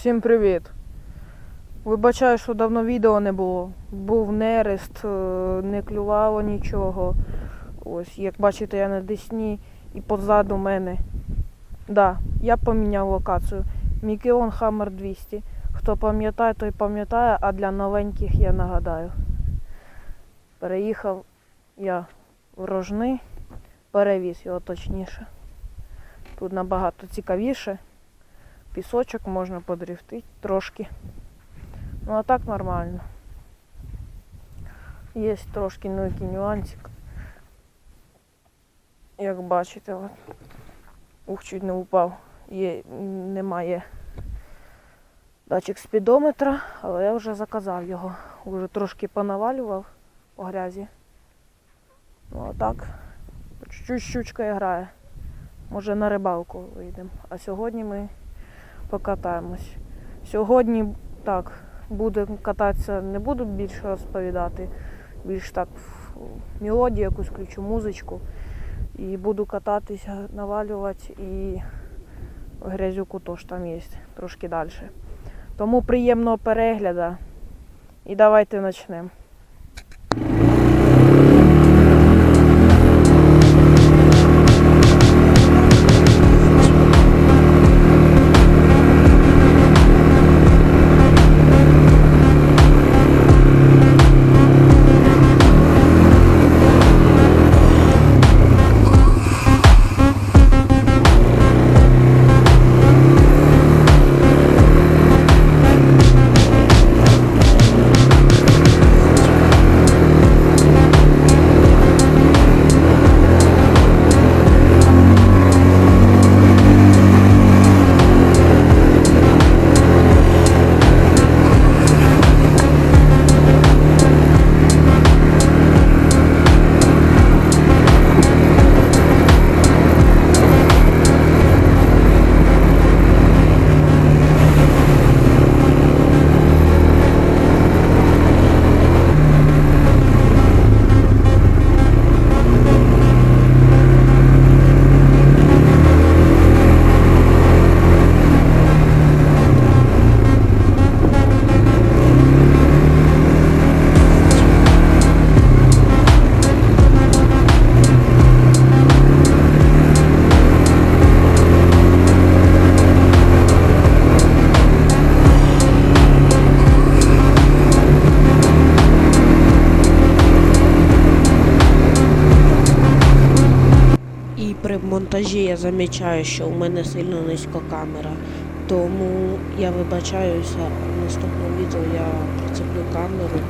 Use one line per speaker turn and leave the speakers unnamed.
Всім привіт. Вибачаю, що давно відео не було. Був нерест, е, не клювало нічого. Ось, як бачите, я на Десні і позаду мене. Да, я поміняв локацію. Мікеон Хаммер 200. Хто пам'ятає, той пам'ятає, а для новеньких я нагадаю. Переїхав я в Рожни, перевіз його точніше. Тут набагато цікавіше пісочок можна подрифтити трошки. Ну а так нормально. Є трошки новий нюансик. Як бачите, от. Ух, чуть не упав. Є, немає датчик спідометра, але я вже заказав його. Вже трошки понавалював по грязі. Ну а так, чуть-чуть щучка грає. Може на рибалку вийдемо. А сьогодні ми покатаємось. Сьогодні так, буде кататися, не буду більше розповідати. Більш так мелодію якусь включу, музичку. І буду кататися, навалювати і грязюку теж там є, трошки далі. Тому приємного перегляду. І давайте почнемо.
Монтажі я замічаю, що у мене сильно низько камера. Тому я вибачаюся, в наступному відео я прицеплю камеру